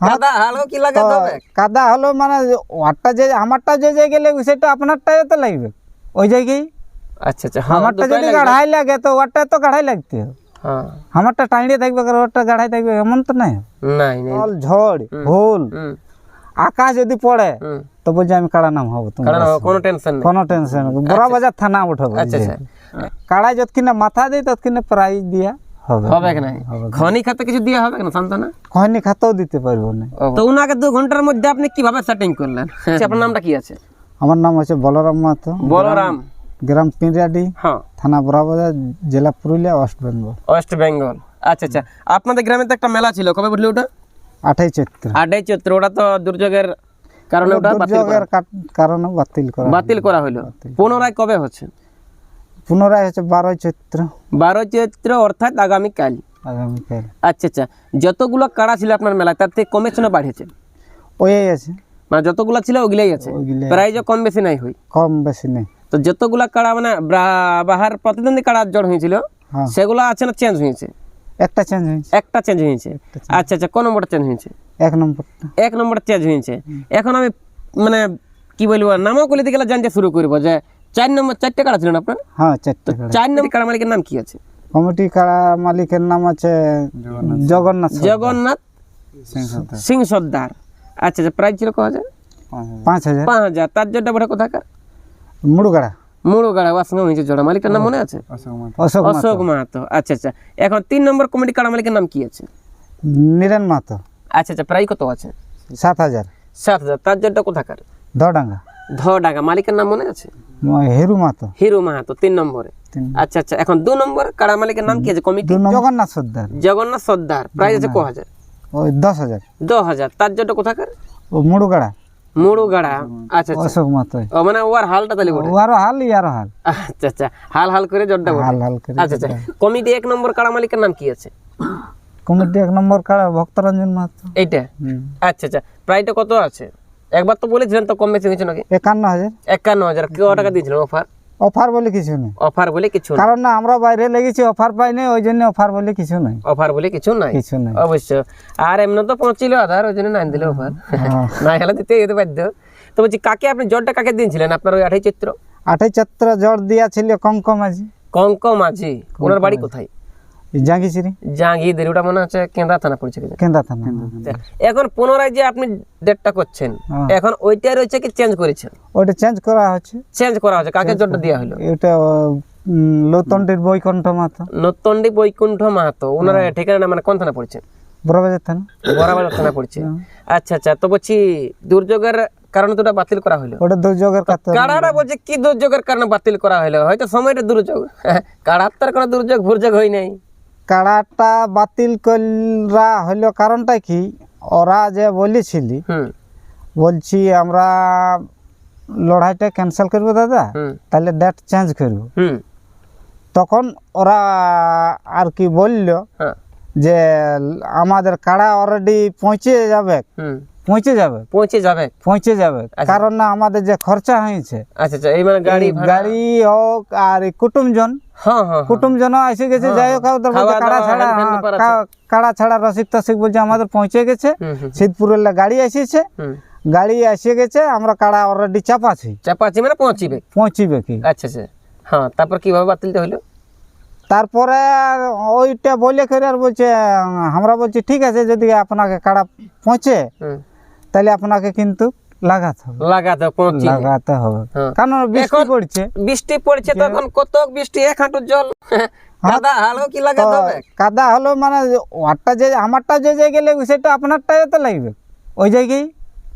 কাদা হালও কি লাগে তবে কাদা হলো মানে ওয়ারটা যে আমারটা যে জায়গায় লাগবে সেটা আপনারটাই তো লাগবে। ওই জায়গায়? আচ্ছা আচ্ছা হ্যাঁ আমারটা যদি। গাঢ়াই লাগে তো ওয়ারটা তো গাঢ়াই লাগতে হ্যাঁ। আমারটা টাইড়ে থাকবে আর ওরটা গাঢ়াই থাকবে এমন তো নাই? নাই ঝড় ভুল। আকাশ যদি পড়ে তো বলছে আমি কাড়া নাম হব তোমার কোনো টেনশন কোনো টেনশন বড় বাজার থানা উঠবো আচ্ছা আচ্ছা। কাড়াই যতক্ষণে মাথা দেয় ততক্ষণে প্রাইজ দিয়া হবে হবে কি নাই খনি খাতে কিছু দিয়ে হবে না সান্তানা কখনই খাতেও দিতে পারব না। তো উনাকে দু ঘণ্টার মধ্যে আপনি কীভাবে সেটিং করলেন? আপনার নামটা কি আছে? আমার নাম হচ্ছে বলরাম মাহাতো। বলরাম। গ্রাম পিঁড়াডি হ্যাঁ। থানা বড়াবাজার জেলা পুরুলিয়া ওয়েস্ট বেঙ্গল। ওয়েস্ট বেঙ্গল। আচ্ছা আচ্ছা। আপনাদের গ্রামে তো একটা মেলা ছিল কবে বুঝলি ওটা? আঠাই চৈত্র। আডাই চৈত্র ওটা তো দুর্যোগের কারণে ওটা বাতিল করা- দুর্যোগের কারণে বাতিল করা বাতিল করা হলো। পুনরায় কবে হচ্ছে? পুনরায় হচ্ছে বারোই চৈত্র। বারো চৈত্র অর্থাৎ আগামীকাল। আগামীকাল। আচ্ছা আচ্ছা। যতগুলো কাড়া ছিল আপনার মেলায় তার থেকে কমেছে না বাড়িয়েছে? ওই আছে। মানে যতগুলো ছিল ওগুলাই আছে? প্রাইজও কম বেশি নাই হই কম বেশি নাই। তো যতগুলা কাড়া মানে বাহার প্রতিদ্বন্দ্বী কাড়া জড় হয়েছিল হ্যাঁ। সেগুলো আছে না চেঞ্জ হয়েছে? একটা চেঞ্জ হয়েছে। একটা চেঞ্জ হয়েছে? আচ্ছা আচ্ছা। কোন নম্বরটা চেঞ্জ হয়েছে? এক নম্বরটা। এক নম্বর চেঞ্জ হয়েছে। এখন আমি মানে কি বলব নামাকলিতে গেলে জানতে শুরু করব যে চার নম্বর চারটে কাড়া ছিল না আপনার? হ্যাঁ চারটে চার নম্বর কাড়া মালিকের নাম কি আছে? কমিটি কাড়া মালিকের নাম আছে জগন্নাথ জগন্নাথ সিং সর্দার। আচ্ছা আচ্ছা প্রাইস ছিল ক হাজার? পাঁচ হাজার। পাঁচ হাজার। তার জন্য বড় কোথাকার? মুড়গাড়া। মুড়ো গাড়া ওয়ার সঙ্গে হয়েছে জোড়া। মালিকের নাম মনে আছে? অশোক অশোক মাহাতো। আচ্ছা আচ্ছা। এখন তিন নম্বর কমিটি কাড়া মালিকের নাম কি আছে? নীরেন মাহাতো। আচ্ছা আচ্ছা প্রায় কত আছে? সাত হাজার। সাত হাজার। তার জন্য কোথাকার? দডাঙ্গা। ধডাঙ্গা মালিকের নাম মনে আছে? হিরু মাহাতো হিরো মাহাতো তিন নম্বরে। আচ্ছা আচ্ছা এখন দু নম্বর কাড়া মালিকের নাম কি আছে? কমিটি? জগন্নাথ সর্দার। জগন্নাথ সর্দার প্রাইস আছে ক হাজার ওই দশ হাজার। দশ হাজার তার জন্য কোথাকার? ও মুড়গাড়া। মুড়ো আচ্ছা আচ্ছা। অশোক ও মানে ওর হালটা তাহলে হাল হাল। আচ্ছা আচ্ছা হাল হাল করে জড্ডা হাল হাল করে আচ্ছা আচ্ছা কমিটি এক নম্বর কাড়া মালিকের নাম কি আছে? কমিটি এক নম্বর কাড়া ভক্তরঞ্জন মাহাতো। এইটা। আচ্ছা আচ্ছা প্রাইসটা কত আছে? একবার তো বলেছিলেন তো কম বেশি হয়েছে নাকি? একান্ন হাজার। একান্ন হাজার। ক টাকা দিয়েছিলেন অফার? অফার বলে কিছু নেই। অফার বলে কিছু কারণ না আমরা বাইরে লেগেছি অফার পাই নাই ওই জন্য অফার বলে কিছু নাই। অফার বলে কিছু নাই? কিছু নাই। অবশ্য। আর এমনি তো পৌঁছিল আধার ওই জন্য নাই দিলে অফার। হ্যাঁ। না হলে দিতে যেতে বাধ্য। তো বলছি কাকে আপনি জ্বরটা কাকে দিয়েছিলেন? আপনার ওই আঠাই চিত্র? আঠাই চাত্র জ্বর দিয়া ছিল কঙ্ক মাঝি কঙ্ক মাঝি ওনার বাড়ি কোথায়? জাঙ্গিছিরি জাহাঙ্গীরদের ওটা মনে হচ্ছে কেন্দ্রা থানা পড়ছে কি কেন্দা থানা। এখন পুনরায় যে আপনি ডেটটা করছেন হ্যাঁ। এখন ওইটাই রয়েছে কি চেঞ্জ করেছেন? ওইটা চেঞ্জ করা হচ্ছে। চেঞ্জ করা হচ্ছে কাকে জোরটা দেওয়া হলো? এটা লোতন্ডির বৈকণ্ঠ মাথা নতুনডি বৈকুণ্ঠ মাহাতো ওনার ঠিকানা মানে কোন থানা পড়ছে বড়বাজার থানা। বরাবর থানা পড়ছে। আচ্ছা আচ্ছা তো বলছি দুর্যোগের কারণে তো ওটা বাতিল করা হলো। ওটা দুর্যোগের কাছে কাড়াটা বলছে কি দুর্যোগের কারণে বাতিল করা হলো? হয়তো সময়টা দুর্যোগ। কাড়ার তার কোনো দুর্যোগ ভুর্যোগ হয় নাই কাড়াটা বাতিল করা হলো কারণটা কি? ওরা যে বলেছিলি বলছি আমরা লড়াইটা ক্যান্সেল করব দাদা তাহলে ডেট চেঞ্জ করব। তখন ওরা আর কি বলল হ্যাঁ। যে আমাদের কাড়া অলরেডি পৌঁছে যাবে। পৌঁছে যাবে। পৌঁছে যাবে। পৌঁছে যাবে। কারণ না আমাদের যে খরচা হয়েছে আচ্ছা আচ্ছা এই মানে গাড়ি গাড়ি হোক আর কুটুমজন হ্যাঁ হ্যাঁ হ্যাঁ। কুটুমজন এসে গেছে যাই হোক কাড়া ছাড়া কাড়া ছাড়া রসিক তসিক বলছে আমাদের পৌঁছে গেছে। শীতপুরের গাড়ি এসেছে। গাড়ি এসে গেছে আমরা কাড়া অলরেডি চাপাছি চাপাচি মানে পৌঁছিবে? পৌঁছিবে কি? আচ্ছা আচ্ছা। হ্যাঁ তারপর কীভাবে বাতিলটা হলো? তারপরে ওইটা বলে করে আর বলছে আমরা বলছি ঠিক আছে যদি আপনাকে কাড়া পৌঁছে তাহলে আপনাকে কিন্তু লাগাতে হবে। লাগাতে হবে হ্যাঁ। কারণ বৃষ্টি পড়ছে। বৃষ্টি পড়ছে তখন কত বৃষ্টি এক হাঁটু জল। কাদা হালও কি লাগাতে হবে? কাদা হলো মানে ওয়ারটা যে আমারটা যে জায়গায় লাগবে সেটা আপনারটাই তো লাগবে। ওই জায়গায়।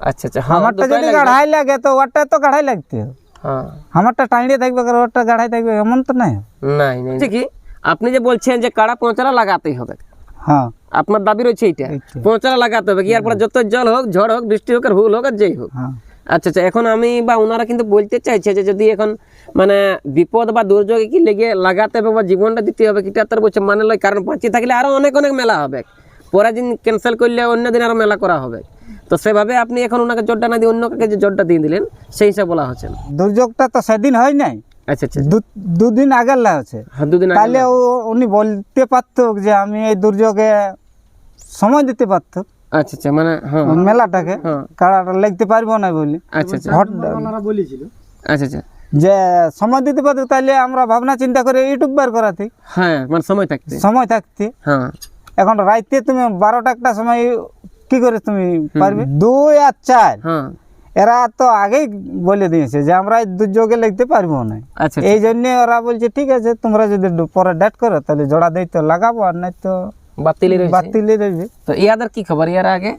আচ্ছা আচ্ছা হ্যাঁ আমারটা যদি। লাগে তো ওয়ারটা তো লাগতে হবে। হ্যাঁ। আমারটা টাইড়ে থাকবে আর থাকবে এমন তো নাই। নাই নাই। কি আপনি যে বলছেন যে কাড়া পৌঁছালা লাগাতেই হবে। হ্যাঁ। আপনার দাবি রয়েছে এইটা। পৌঁছালা লাগাতে হবে কি এরপরে যত জল হোক ঝড় হোক বৃষ্টি হোক আর হুল হোক আর যেই হোক। হ্যাঁ। আচ্ছা আচ্ছা এখন আমি বা ওনারা কিন্তু বলতে চাইছে যে যদি এখন মানে বিপদ বা দুর্যোগে কি লেগে লাগাতে হবে বা জীবনটা দিতে হবে কিটা তার বলছে মানে লয় কারণ বাঁচিয়ে থাকলে আরও অনেক অনেক মেলা হবে। পরের দিন ক্যান্সেল করলে অন্য দিন আরও মেলা করা হবে। তো সেভাবে আপনি এখন ওনাকে জোরটা না দিয়ে অন্য কাকে যে জোরটা দিয়ে দিলেন সেই হিসাব বলা হচ্ছে দুর্যোগটা তো সেদিন হয় নাই। আচ্ছা আচ্ছা দু- দুদিন আগের লা আছে। হ্যাঁ দুদিন আগে তাহলে উনি বলতে পারতো যে আমি এই দুর্যোগে সময় দিতে পারতো। আচ্ছা আচ্ছা মানে হ্যাঁ মেলাটাকে হ্যাঁ। কাড়াটা লিখতে পারব না বলি। আচ্ছা আচ্ছা। হট আচ্ছা আচ্ছা। যে সময় দিতে পারতো তাহলে আমরা ভাবনা চিন্তা করে ইউটিউব বের করাতে। হ্যাঁ মানে সময় থাকতে। সময় থাকতে। হ্যাঁ। এখন রাইতে তুমি বারোটা একটা সময় কি করে তুমি পারবে? দুই আর চার। হ্যাঁ। এরা তো আগেই বলে দিয়েছে যে আমরা এই দুর্যোগে লিখতে পারব না। আচ্ছা এই জন্য ওরা বলছে ঠিক আছে তোমরা যদি পরে ডেট করো তাহলে জোড়া দেই তো লাগাবো আর নাই তো বাতিলি রয়েছে। বাতিলে রইবে তো ইয়াদের কি খবর? ইয়ার আগে?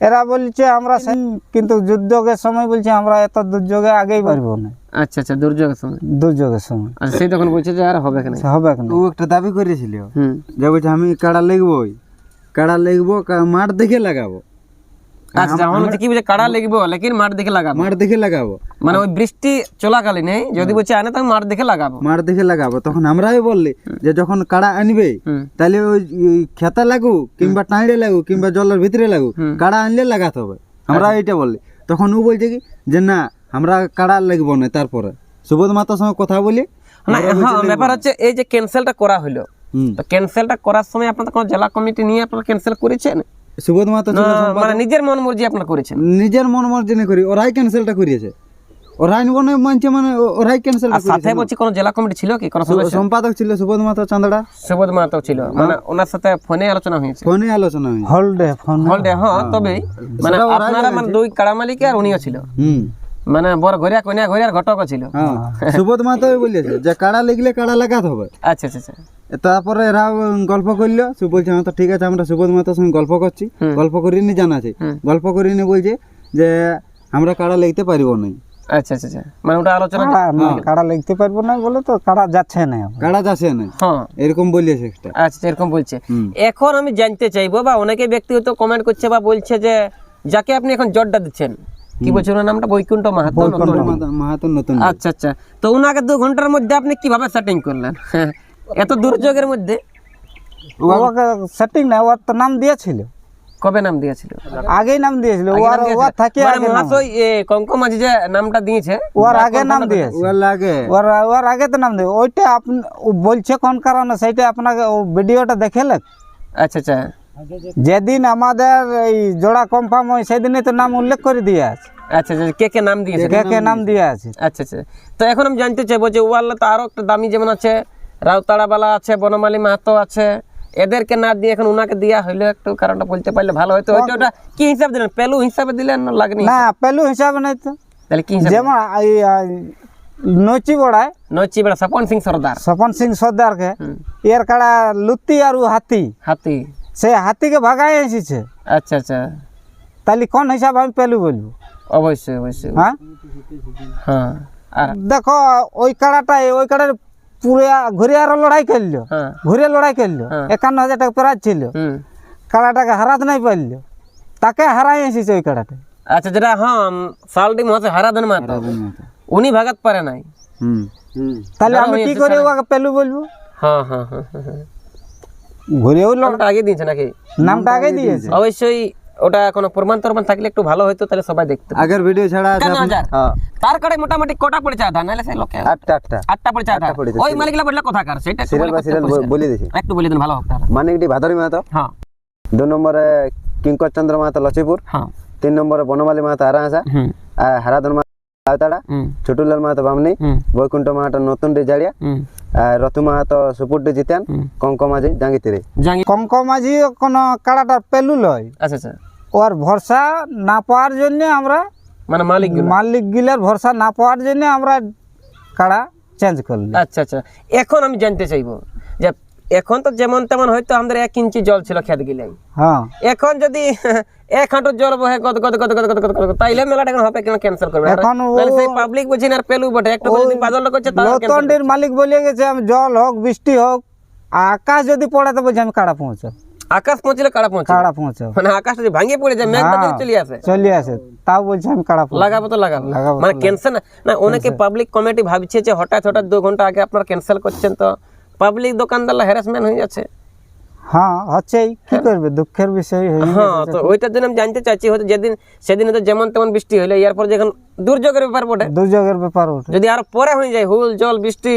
এরা বলছে আমরা সে- কিন্তু দুর্যোগের সময় বলছে আমরা এত দুর্যোগে আগেই পারব না। আচ্ছা আচ্ছা দুর্যোগের সময়। দুর্যোগের সময়। আচ্ছা সেই তখন বলছে যে আর হবে কেন? সে হবে না ও একটা দাবি করেছিল। হুম। যে বলছে আমি কাড়া লিখবই কাড়া লিখব কা- মাঠ দেখে লাগাবো। আচ্ছা আমার বলছে কি বলছে কাড়া লিখব লেকিন মাঠ দেখে লাগাবো। মাঠ দেখে লাগাবো। মানে ওই বৃষ্টি চলাকালীন যদি বলছে আনে তাহলে মাঠ দেখে লাগাবো। মাঠ দেখে লাগাবো। তখন আমরাই বললি যে যখন কাড়া আনবে তাহলে ওই ওই খেতে কিংবা টাঁড়ে লাগুক কিংবা জলের ভিতরে লাগুক কাড়া আনলে লাগাতে হবে। আমরা এইটা বললি। তখন ও বলছে কি যে না আমরা কাড়া লাগবো না তারপরে। সুবোধ মাতার সঙ্গে কথা বলি না হ্যাঁ ব্যাপার হচ্ছে এই যে ক্যান্সেলটা করা হলো তো ক্যান্সেলটা করার সময় আপনাদের কোনো জেলা কমিটি নিয়ে আপনারা ক্যান্সেল করেছেন? সুবোধ মাতা না, মানে নিজের মন মর্জি আপনারা করেছেন। নিজের মন মর্জি করি ওরাই ক্যান্সেলটা করিয়েছে। ওরাই মনে মানছে মানে ওরাই ক্যান্সেল আর সাথে বলছি কোনো জেলা কমিটি ছিল কি? কোনো সম্পাদক ছিল সুবোধ মাতা চান্দড়া। সুবোধ মাহাতো ছিল। মানে ওনার সাথে ফোনে আলোচনা হয়েছে। ফোনে আলোচনা হয়েছে। হলডে ফোন। হলডে হ্যাঁ তবে মানে আপনারা মানে দুই কাড়া মালিক আর উনিও ছিল। হুম। মানে বড় ঘরিয়া কইনা ঘরিয়ার ঘটক ছিল। হ্যাঁ। সুবোধ মাহাতো বলেছে যে কাড়া লিখলে কাড়া লাগাতে হবে। আচ্ছা আচ্ছা আচ্ছা। তারপরে এরা গল্প করল। সে বলছে হ্যাঁ তো ঠিক আছে আমরা সুবোধ মাতার সঙ্গে গল্প করছি। গল্প করিনি জানাছি গল্প করিনি বলছে যে আমরা কাড়া লিখতে পারব না আচ্ছা আচ্ছা আচ্ছা। মানে ওটা আলোচনা কাড়া লিখতে পারব না বলে তো কাড়া যাচ্ছে না। কাড়া যাচ্ছে না। হ্যাঁ। এরকম বলিয়েছে একটা। আচ্ছা এরকম বলছে। এখন আমি জানতে চাইব বা অনেকে ব্যক্তিগত কমেন্ট করছে বা বলছে যে যাকে আপনি এখন জটটা দিচ্ছেন। কি বলছে ওনার নামটা? বৈকুণ্ঠ মাহাতো নতুন। মাহাতো নতুন। আচ্ছা আচ্ছা। তো ওনাকে দু ঘণ্টার মধ্যে আপনি কীভাবে সেটিং করলেন? এত দুর্যোগের মধ্যে? ওকে সেটিং না ওর তো নাম দিয়েছিল। কবে নাম দিয়েছিল? আগেই নাম দিয়েছিল ওর ওর থাকে মানে আগে। মহাশয় কঙ্কম মাঝি যে নামটা দিয়েছে ওর আগে নাম দিয়েছে। ওর লাগে ওর ওর আগে তো নাম দিয়ে ওইটা আপনি বলছে কোন কারণে সেইটা আপনাকে ও ভিডিওটা দেখেলে আচ্ছা আচ্ছা। যেদিন আমাদের এই জোড়া কনফার্ম হয় সেদিনে তো নাম উল্লেখ করে দিয়ে আছে। আচ্ছা আচ্ছা কে কে নাম দিয়েছে? কে কে নাম দিয়ে আছে। আচ্ছা আচ্ছা। তো এখন আমি জানতে চাইব যে ওয়াল্লা তো আরও একটা দামি যেমন আছে রাউতাড়াবালা আছে বনমালী মাহাতো আছে। এদেরকে না দিয়ে এখন উনাকে দেওয়া হইল একটু কারণটা বলতে পারলে ভালো হয়তো ওটা কি হিসাব দিলেন? পেলু হিসাবে দিলেন না লাগনি না পেলু হিসাবে নাই তো। তাহলে কি হিসাবে? যেমন নচি বড়ায় নচি বেড়া স্বপন সিং সর্দার। স্বপন সিং সর্দারকে এর কাড়া লুতি আর হাতি। হাতি। সে হাতিকে ভাগাই এসেছে। আচ্ছা আচ্ছা। তাহলে কোন হিসাব আমি পেলু বলব? অবশ্যই অবশ্যই হ্যাঁ? হ্যাঁ আর দেখো ওই কাড়াটা ওই কাড়ার পুরে ঘুরে আরও লড়াই করল হ্যাঁ। ঘুরে লড়াই করল একান্ন হাজার টাকা প্রাইজ ছিল। হুম। কাড়াটাকে হারাতে নাই পারল। তাকে হারাই এসেছে ওই কাড়াটা আচ্ছা যেটা হ্যাঁ সালটি মহাশয় হারাধন মাহাতো উনি ভাগাত পারে নাই। হুম। তাহলে আমি কি করে ওকে পেলু বলব? হ্যাঁ হ্যাঁ হ্যাঁ হ্যাঁ, হ্যাঁ। ঘুরেও লড় নামটা আগে দিয়েছে নাকি? নামটা আগে দিয়েছে। অবশ্যই ওটা কোনো প্রমাণ টরমাণ থাকলে একটু ভালো হতো তাহলে সবাই দেখতো। আগের ভিডিও ছাড়া হ্যাঁ। তার কাড়ে মোটামুটি কটা পড়েছে আধা? নাহলে সেই লোকে আটটা আটটা। আটটা পড়েছে আধা। ওই মালিকলা বললে কথা কার? সেটা বলে করতে পরিষ্কার। বলে দিছি। একটু বলে দিন ভালো তাহলে। মানিকটি ভাদরি মাহাতো। হ্যাঁ। দু নম্বরে কিঙ্কর চন্দ্র মাহাতো লচিপুর হ্যাঁ। তিন নম্বরে বনমালী মাহাতো আরাহাসা। আর হারাধন মাহাতো আওতাড়া। ছোটুলাল মাহাতো বামনি। বৈকুণ্ঠ মাহাতো নতুন ডি জাড়িয়া। হুম। আর রতু মাহাতো সুপুরডি জিতেন কঙ্ক কঙ্কমাঝি জাঙ্গিতিরে। কঙ্ক মাঝি কোনো কাড়াটার পেলু লয়। আচ্ছা আচ্ছা। ওর ভরসা না পাওয়ার জন্য আমরা মানে মালিক মালিক গিলার ভরসা না পাওয়ার জন্য আমরা কাড়া চেঞ্জ করলি। আচ্ছা আচ্ছা। এখন আমি জানতে চাইব যে এখন তো যেমন তেমন হয়তো আমাদের এক ইঞ্চি জল ছিল খেত গিলে হ্যাঁ। এখন যদি এক হাঁটু জল বহে গদ গদ গদ গদ গদ গদ গদ তাইলে মেলাটা এখন হবে কেন ক্যান্সেল করবে? এখন সেই পাবলিক বুঝি না আর পেলু বটে একটু যদি বাদল করছে। লতন্ডির মালিক বলে গেছে আমি জল হোক বৃষ্টি হোক আকাশ যদি পড়ে তো বলছি আমি কাড়া পৌঁছাব। আকাশ পৌঁছলে কাড়া পৌঁছে কাড়া পৌঁছাব। মানে আকাশ যদি ভাঙে পড়ে যায় মেঘটা যদি চলে আসে। চলে আসে তাও বলছি আমি কাড়া লাগাবো তো লাগাবো। মানে ক্যান্সেল না না অনেকে পাবলিক কমিটি ভাবছে যে হঠাৎ হঠাৎ দু ঘণ্টা আগে আপনারা ক্যান্সেল করছেন তো। পাবলিক দোকানদার হ্যারাসমেন্ট হয়ে যাচ্ছে। হ্যাঁ হচ্ছেই। কি করবে? দুঃখের বিষয় হয়ে। হ্যাঁ তো ওইটার জন্য আমি জানতে চাইছি হয়তো যেদিন সেদিন হয়তো যেমন তেমন বৃষ্টি হইল এরপর যখন দুর্যোগের ব্যাপার বটে। দুর্যোগের ব্যাপার ওঠে যদি আর পরে হয়ে যায় হুল জল বৃষ্টি।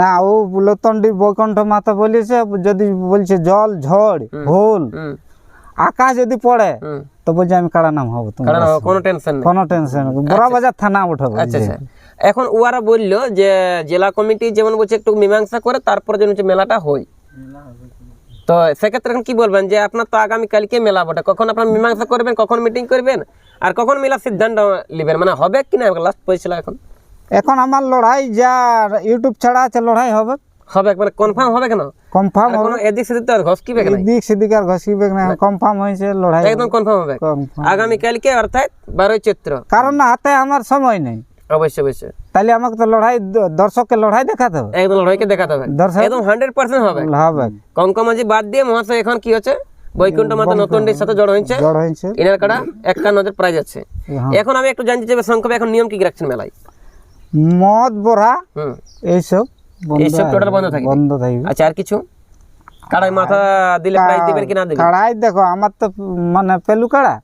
না ও লতন্ডির বৈকণ্ঠ মাতা বলেছে যদি বলছে জল ঝড় হুল আকাশ যদি পড়ে তো বলছে আমি কাড়া নাম হব কোনো টেনশন নেই। কোনো টেনশন বড় বাজার থানা উঠবো আচ্ছা আচ্ছা। এখন ওরা বলল যে জেলা কমিটি যেমন বলছে একটু মীমাংসা করে তারপরে যেন হচ্ছে মেলাটা হয়। তো সেক্ষেত্রে এখন কি বলবেন যে আপনার তো আগামী কালকে মেলা বটে কখন আপনার মীমাংসা করবেন কখন মিটিং করবেন আর কখন মেলার সিদ্ধান্ত নেবেন? মানে হবে কি না লাস্ট পয়সা এখন? এখন আমার লড়াই যা ইউটিউব ছাড়া আছে লড়াই হবে। হবে মানে কনফার্ম হবে কেন? কনফার্ম আর কোনো এদিক সেদিক তো আর ঘসকিবে কেন? দিক সেদিক আর ঘষিবে না। কনফার্ম হয়েছে লড়াই একদম কনফার্ম হবে। আগামী কালকে অর্থাৎ বারোই চৈত্র। কারণ না হাতে আমার সময় নেই। অবশ্যই অবশ্যই। তাহলে আমাকে তো লড়াই দর্শককে লড়াই দেখাতে হবে। একদম লড়াইকে দেখাতে হবে। দর্শক একদম হান্ড্রেড পার্সেন্ট হবে। হবে। কঙ্কমাজি বাদ দিয়ে মহাশয় এখন কি হচ্ছে? বৈকুণ্ঠ মাতা নতুনটির সাথে জড় হয়েছে। জড় হয়েছে। ইনার কাটা একান্ন হাজার প্রাইজ আছে। হ্যাঁ। এখন আমি একটু জানতে চাইব সংক্ষেপে এখন নিয়ম কি রাখছেন মেলায়? মদ বড়া এইসব এইসব টোটাল বন্ধ থাকবে বন্ধ থাকবে। আচ্ছা আর কিছু? কাড়াই মাথা দিলে প্রাইজ দিবেন কি না দিবেন? কাড়াই দেখো আমার তো মানে পেলু কাড়া।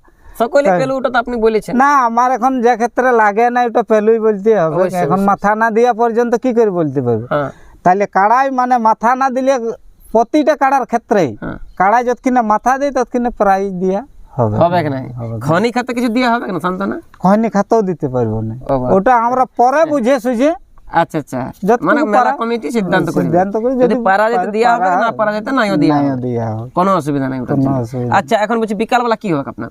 সকলে পেলে ওটা তো আপনি বলেছেন। না আমার এখন যে ক্ষেত্রে লাগে না ওটা পেলুই বলতে হবে। এখন মাথা না দেওয়া পর্যন্ত কি করে বলতে পারবে? হ্যাঁ। তাহলে কাড়াই মানে মাথা না দিলে প্রতিটা কাড়ার ক্ষেত্রেই। হ্যাঁ। কাড়াই যতক্ষণে মাথা দেয় ততক্ষণে প্রাইজ দিয়া হবে। হবে না খনি খাতে কিছু দিয়ে হবে সান্তানা খয়নি খাতেও দিতে পারব না। ওটা আমরা পরে বুঝে সুঝে আচ্ছা আচ্ছা। মানে মেলা কমিটি সিদ্ধান্ত করে। সিদ্ধান্ত করে যদি পারা যেতে দেওয়া হবে না পারা যেতে নাইও দেওয়া হবে। নাইও দেওয়া হবে। কোনো অসুবিধা নাই আচ্ছা এখন বলছি বিকালবেলা কি হবে আপনার?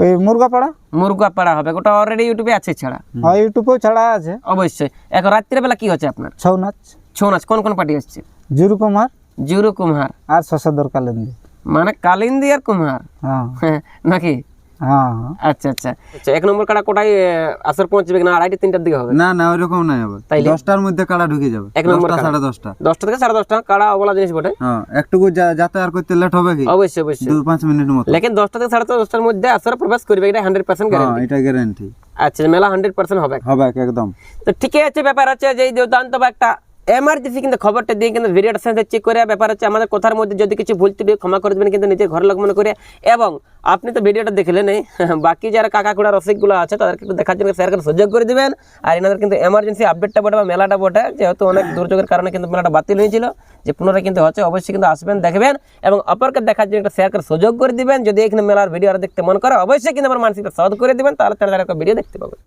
ওই মুরগাপাড়া? মুরগাপাড়া পাড়া হবে ওটা অলরেডি ইউটিউবে আছে ছাড়া। ইউটিউবে ইউটিউবেও ছাড়া আছে। অবশ্যই। এখন রাত্রির বেলা কি হচ্ছে আপনার? ছৌ নাচ। ছৌ নাচ কোন কোন পার্টি আসছে জুরু কুমার জুরু কুমার আর শশাধর কালেন্দি। মানে কালিন্দি আর কুমার? হ্যাঁ। হ্যাঁ, নাকি? হ্যাঁ আচ্ছা আচ্ছা। আচ্ছা এক নম্বর কাটা কোটায় আসর পৌঁছবে না আড়াইটে তিনটার দিকে হবে। না না ওইরকম নাই হবে তাইলে? দশটার মধ্যে কাড়া ঢুকে যাবে। এক নম্বর সাড়ে দশটা। দশটা থেকে সাড়ে দশটা কাড়া অবলা জিনিস বটে। হ্যাঁ একটুকু যাতায়াত করতে লেট হবে কি? অবশ্যই অবশ্যই। দু পাঁচ মিনিট মতো। লেকিন দশটা থেকে সাড়ে দশটার মধ্যে আসর প্রবেশ করবে এটা হান্ড্রেড পার্সেন্ট হ্যাঁ গ্যারান্টি এটা গ্যারান্টি আচ্ছা মেলা হান্ড্রেড পার্সেন্ট হবে। হবে একদম। তো ঠিকই আছে ব্যাপার আছে যে দুর্দান্ত বা একটা এমার্জেন্সি কিন্তু খবরটা দিয়ে কিন্তু ভিডিওটা সাথে চেক করে, ব্যাপার হচ্ছে আমাদের কথার মধ্যে যদি কিছু ভুল ত্রুটি ক্ষমা করে দেবেন কিন্তু নিজের ঘরের লোক মনে করে। এবং আপনি তো ভিডিওটা দেখলেন নেই বাকি যারা কাকা কুড়া রসিকগুলো আছে, তাদেরকে একটু দেখার জন্য শেয়ার সুযোগ করে দিবেন। আর এনাদের কিন্তু এমার্জেন্সি আপডেটটা বটে বা মেলাটা বটে, যেহেতু অনেক দুর্যোগের কারণে কিন্তু মেলাটা বাতিল হয়েছিল, যে পুনরায় কিন্তু হচ্ছে অবশ্যই কিন্তু আসবেন, দেখবেন। এবং অপরকে দেখার জন্য একটা শেয়ার সুযোগ করে দিবেন, যদি এখানে মেলার ভিডিও আর দেখতে মন করে, অবশ্যই কিন্তু আমার মানসিকটা সহজ করে দিবেন, তাহলে তারা ভিডিও দেখতে পাবেন